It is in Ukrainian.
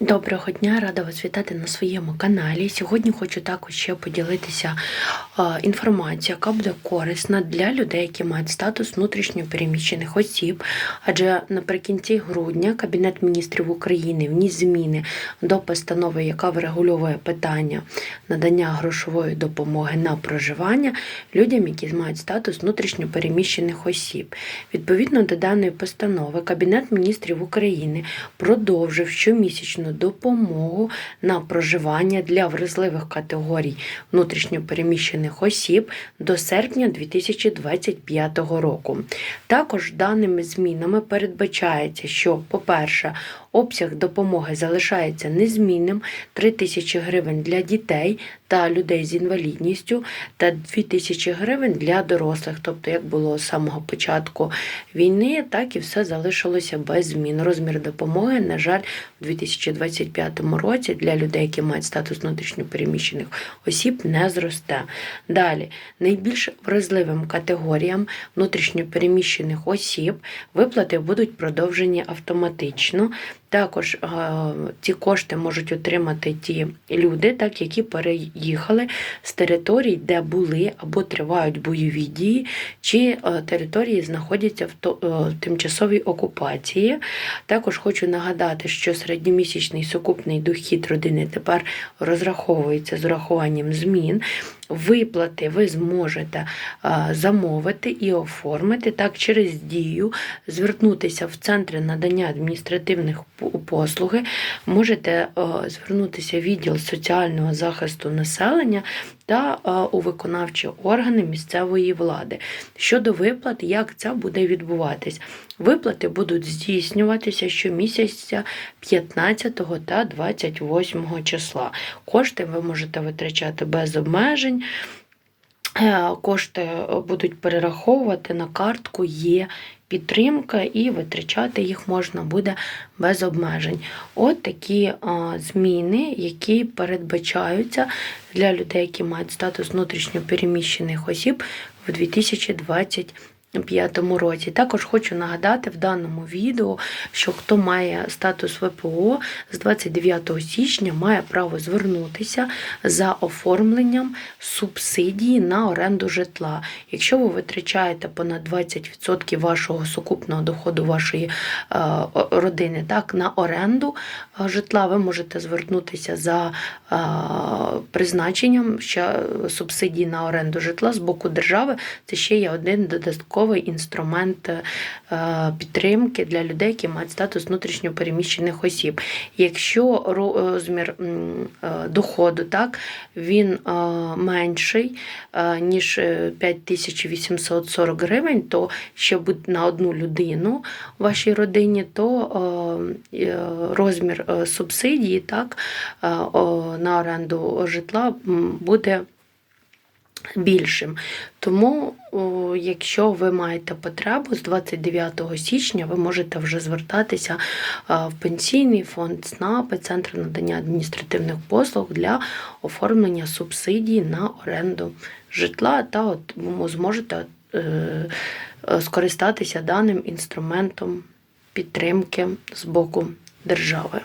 Доброго дня, рада вас вітати на своєму каналі. Сьогодні хочу також ще поділитися інформацією, яка буде корисна для людей, які мають статус внутрішньо переміщених осіб. Адже наприкінці грудня Кабінет міністрів України вніс зміни до постанови, яка врегульовує питання надання грошової допомоги на проживання людям, які мають статус внутрішньо переміщених осіб. Відповідно до даної постанови, Кабінет міністрів України продовжив щомісячну допомогу на проживання для вразливих категорій внутрішньопереміщених осіб до серпня 2025 року. Також даними змінами передбачається, що, по-перше, обсяг допомоги залишається незмінним 3 тисячі гривень для дітей та людей з інвалідністю та 2 тисячі гривень для дорослих. Тобто, як було з самого початку війни, так і все залишилося без змін. Розмір допомоги, на жаль, у 2025 році для людей, які мають статус внутрішньопереміщених осіб, не зросте. Далі, найбільш вразливим категоріям внутрішньопереміщених осіб виплати будуть продовжені автоматично. Також е, ці кошти можуть отримати ті люди, так які переїхали з територій, де були або тривають бойові дії, чи е, території знаходяться е, в тимчасовій окупації. Також хочу нагадати, що середньомісячний сукупний дохід родини тепер розраховується з урахуванням змін. Виплати ви зможете е, замовити і оформити так через дію, звернутися в центри надання адміністративних по- послуги, можете е, звернутися в відділ соціального захисту населення та е, у виконавчі органи місцевої влади. Щодо виплат, як це буде відбуватись? Виплати будуть здійснюватися щомісяця 15 та 28 числа. Кошти ви можете витрачати без обмежень. Е, Кошти будуть перераховувати на картку є підтримка, і витрачати їх можна буде без обмежень. От такі зміни, які передбачаються для людей, які мають статус внутрішньопереміщених осіб в 2025 році. Також хочу нагадати в даному відео, що хто має статус ВПО з 29 січня має право звернутися за оформленням субсидії на оренду житла. Якщо ви витрачаєте понад 20% вашого сукупного доходу вашої е, родини так, на оренду е, житла, ви можете звернутися за е, призначенням ще субсидії на оренду житла з боку держави. Це ще є один додатковий інструмент е, підтримки для людей, які мають статус внутрішньопереміщених осіб. Якщо розмір е, доходу так, він е, менший, е, ніж е, 5840 гривень, то ще на одну людину в вашій родині, то е, е, розмір е, субсидії так, е, на оренду житла буде більшим. Тому, якщо ви маєте потребу з 29 січня, ви можете вже звертатися в пенсійний фонд СНАП, Центр надання адміністративних послуг для оформлення субсидій на оренду житла, та от ви зможете е, е, скористатися даним інструментом підтримки з боку держави.